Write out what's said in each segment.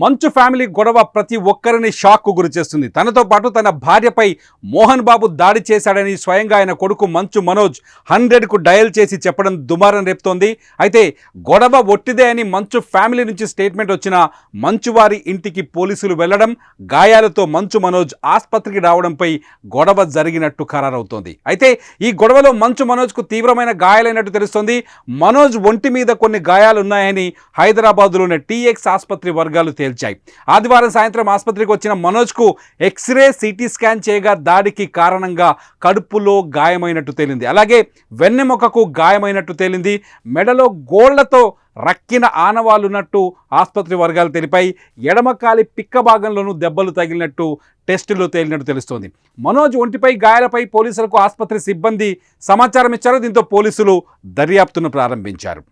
మంచు ఫ్యామిలీ గొడవ ప్రతి ఒక్కరిని షాక్కు గురి చేస్తుంది. తనతో పాటు తన భార్యపై మోహన్ బాబు దాడి చేశాడని స్వయంగా ఆయన కొడుకు మంచు మనోజ్ హండ్రెడ్కు డయల్ చేసి చెప్పడం దుమారం రేపుతోంది. అయితే గొడవ ఒట్టిదే అని మంచు ఫ్యామిలీ నుంచి స్టేట్మెంట్ వచ్చిన మంచు వారి ఇంటికి పోలీసులు వెళ్ళడం గాయాలతో మంచు మనోజ్ ఆసుపత్రికి రావడంపై గొడవ జరిగినట్టు ఖరారవుతోంది. అయితే ఈ గొడవలో మంచు మనోజ్కు తీవ్రమైన గాయాలైనట్టు తెలుస్తోంది. మనోజ్ ఒంటి మీద కొన్ని గాయాలున్నాయని హైదరాబాద్లోని టీఎక్స్ ఆసుపత్రి వర్గాలు పేల్చాయి ఆదివారం సాయంత్రం ఆసుపత్రికి వచ్చిన మనోజ్కు ఎక్స్రే సిటీ స్కాన్ చేయగా దాడికి కారణంగా కడుపులో గాయమైనట్టు తేలింది. అలాగే వెన్నెముకకు గాయమైనట్టు తేలింది. మెడలో గోళ్ళతో రక్కిన ఆనవాళ్ళున్నట్టు ఆసుపత్రి వర్గాలు తెలిపాయి. ఎడమకాలి పిక్క భాగంలోనూ దెబ్బలు తగిలినట్టు టెస్టులో తేలినట్టు తెలుస్తోంది. మనోజ్ ఒంటిపై గాయాలపై పోలీసులకు ఆసుపత్రి సిబ్బంది సమాచారం ఇచ్చారు. దీంతో పోలీసులు దర్యాప్తును ప్రారంభించారు.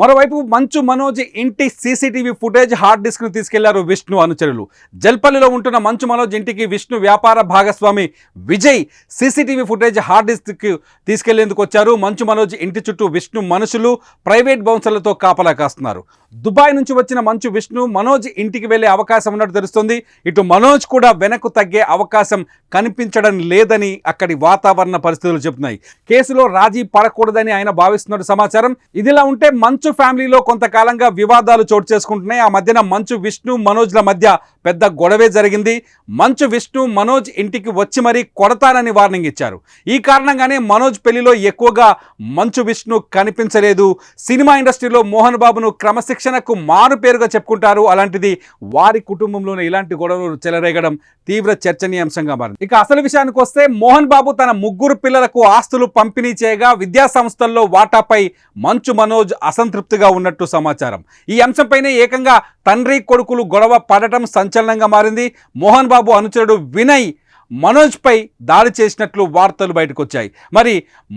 మరోవైపు మంచు మనోజ్ ఇంటి సీసీటీవీ ఫుటేజ్ హార్డ్ డిస్క్ను తీసుకెళ్ళారు విష్ణు అనుచరులు. జల్పల్లిలో ఉంటున్న మంచు మనోజ్ ఇంటికి విష్ణు వ్యాపార భాగస్వామి Vijay CCTV footage hard disk తీసుకెళ్ళేందుకు వచ్చారు. మంచు మనోజ్ ఇంటి చుట్టూ విష్ణు మనుషులు ప్రైవేట్ బౌన్సర్లతో కాపలా కాస్తున్నారు. దుబాయ్ నుంచి వచ్చిన మంచు విష్ణు మనోజ్ ఇంటికి వెళ్ళే అవకాశం ఉన్నట్టు తెలుస్తుంది. ఇటు మనోజ్ కూడా వెనక్కు తగ్గే అవకాశం కనిపించడం లేదని అక్కడి వాతావరణ పరిస్థితులు చెబుతున్నాయి. కేసులో రాజీ పడకూడదని ఆయన భావిస్తున్నట్టు సమాచారం. ఇదిలా ఉంటే మంచు మంచు ఫ్యామిలీలో కొంతకాలంగా వివాదాలు చోటు చేసుకుంటున్నాయి. ఆ మధ్యన మంచు విష్ణు మనోజ్ల మధ్య పెద్ద గొడవే జరిగింది. మంచు విష్ణు మనోజ్ ఇంటికి వచ్చి మరీ కొడతానని వార్నింగ్ ఇచ్చారు. ఈ కారణంగానే మనోజ్ పెళ్ళిలో ఎక్కువగా మంచు విష్ణు కనిపించలేదు. సినిమా ఇండస్ట్రీలో మోహన్ బాబును క్రమశిక్షణకు మారు పేరుగా చెప్పుకుంటారు. అలాంటిది వారి కుటుంబంలోనే ఇలాంటి గొడవలు చెలరేగడం తీవ్ర చర్చనీయాంశంగా మారింది. ఇక అసలు విషయానికి వస్తే మోహన్ బాబు తన ముగ్గురు పిల్లలకు ఆస్తులు పంపిణీ చేయగా విద్యా సంస్థల్లో వాటాపై మంచు మనోజ్ అసంతృప్తిగా ఉన్నట్టు సమాచారం. ఈ అంశంపైనే ఏకంగా తండ్రి కొడుకులు గొడవ పడటం సంచలనంగా మారింది. మోహన్ బాబు అనుచరుడు వినయ్ మనోజ్పై దాడి చేసినట్లు వార్తలు బయటకు వచ్చాయి మరి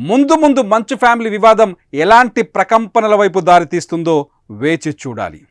ముందు ముందు మంచు ఫ్యామిలీ వివాదం ఎలాంటి ప్రకంపనల వైపు దారితీస్తుందో వేచి చూడాలి.